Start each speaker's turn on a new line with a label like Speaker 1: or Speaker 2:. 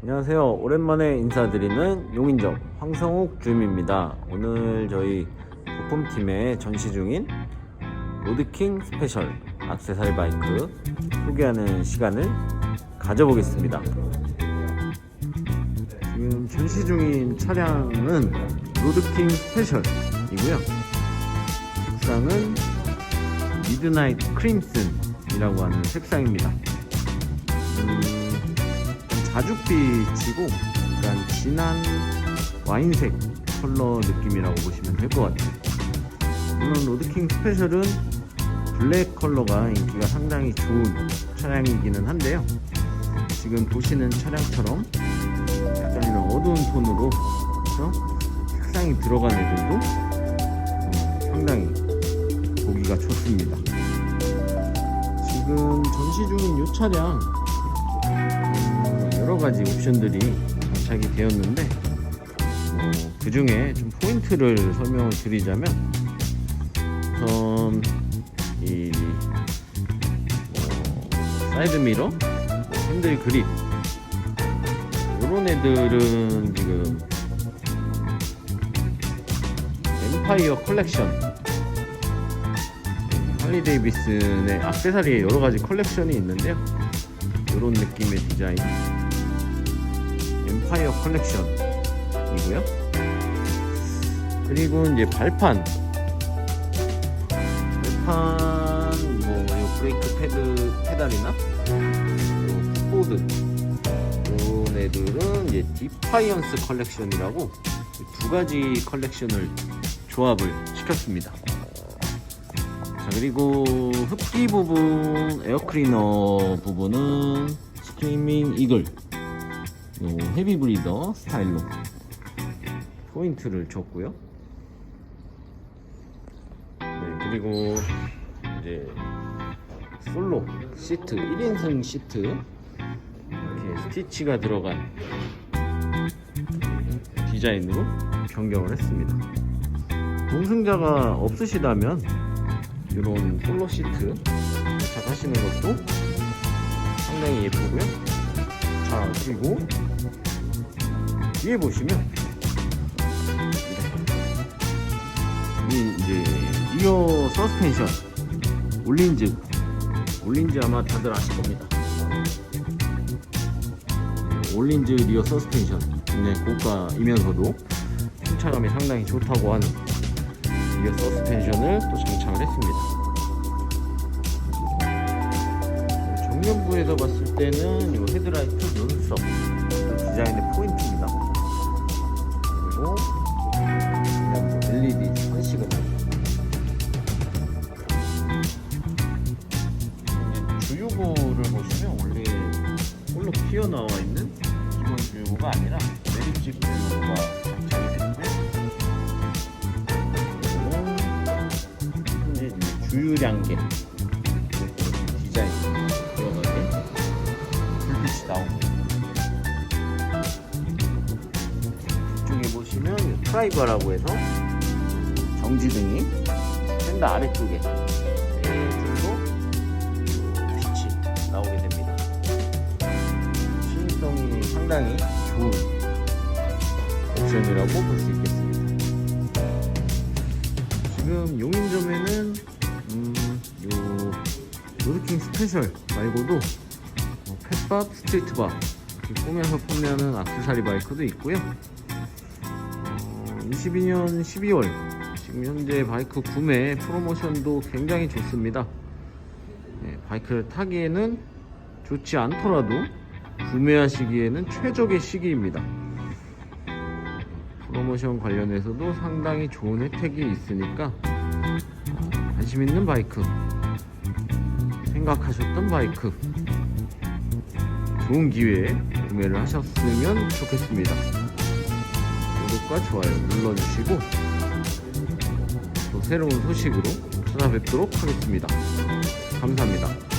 Speaker 1: 안녕하세요. 오랜만에 인사드리는 용인점 황성욱 주임입니다. 오늘 저희 부품팀의 전시 중인 로드킹 스페셜 악세사리 바이크 소개하는 시간을 가져보겠습니다. 지금 전시 중인 차량은 로드킹 스페셜이고요. 색상은 미드나이트 크림슨이라고 하는 색상입니다. 음, 자줏빛이고 약간 진한 와인색 컬러 느낌이라고 보시면 될 것 같아요. 물론 로드킹 스페셜은 블랙 컬러가 인기가 상당히 좋은 차량이기는 한데요. 지금 보시는 차량처럼 약간 이런 어두운 톤으로 그래서 색상이 들어간 애들도 어, 상당히 보기가 좋습니다. 지금 전시 중인 이 차량 어, 여러 가지 옵션들이 장착이 되었는데 어, 그 중에 좀 포인트를 설명을 드리자면 우선 이 어, 사이드 미러, 뭐 핸들 그립. 이런 애들은 지금 엠파이어 컬렉션. 할리 데이비슨의 악세사리에 여러 가지 컬렉션이 있는데요. 이런 느낌의 디자인 엠파이어 컬렉션이고요. 그리고 이제 발판 발판 뭐 요 브레이크 패드 페달이나 요 킥보드 이런 애들은 이제 디파이언스 컬렉션이라고 두 가지 컬렉션을 조합을 시켰습니다. 자 그리고 흡기 부분 에어클리너 부분은 스트리밍 이글 요 헤비 브리더 스타일로 포인트를 줬고요. 네 그리고 이제 솔로 시트 1인승 시트. 이렇게 스티치가 들어간 디자인으로 변경을 했습니다. 동승자가 없으시다면 이런 솔로 시트 장착하시는 것도 상당히 예쁘고요. 자 그리고 뒤에 보시면 이 이제 리어 서스펜션 올린즈 올린즈 아마 다들 아실 겁니다. 올린즈 리어 서스펜션 굉장히 고가이면서도 승차감이 상당히 좋다고 하는 리어 서스펜션을 또 장착을 했습니다. 정면부에서 봤을 때는 이 헤드라이트 눈썹 디자인의 포인트입니다. 그리고 LED 선식은 주유구를 보시면 원래 홀로 튀어나와 있는 기본 주유구가 아니라 매립식 주유구가 장착이. 이거는 이제 주유량계 나오고 이쪽에 보시면 이 트라이버라고 해서 정지등이 샌드 아래쪽에 세줄로 빛이 나오게 됩니다. 시인성이 상당히 좋은 옵션이라고 볼 수 있겠습니다. 지금 용인점에는 음, 요 로드킹 스페셜 말고도 어, 펫밥, 스트리트바 이렇게 꾸며서 판매하는 악세사리 바이크도 있고요. 어, 22년 12월 지금 현재 바이크 구매 프로모션도 굉장히 좋습니다. 네, 바이크를 타기에는 좋지 않더라도 구매하시기에는 최적의 시기입니다. 프로모션 관련해서도 상당히 좋은 혜택이 있으니까 어, 관심 있는 바이크 생각하셨던 바이크 좋은 기회에 구매를 하셨으면 좋겠습니다. 구독과 좋아요 눌러주시고 또 새로운 소식으로 찾아뵙도록 하겠습니다. 감사합니다.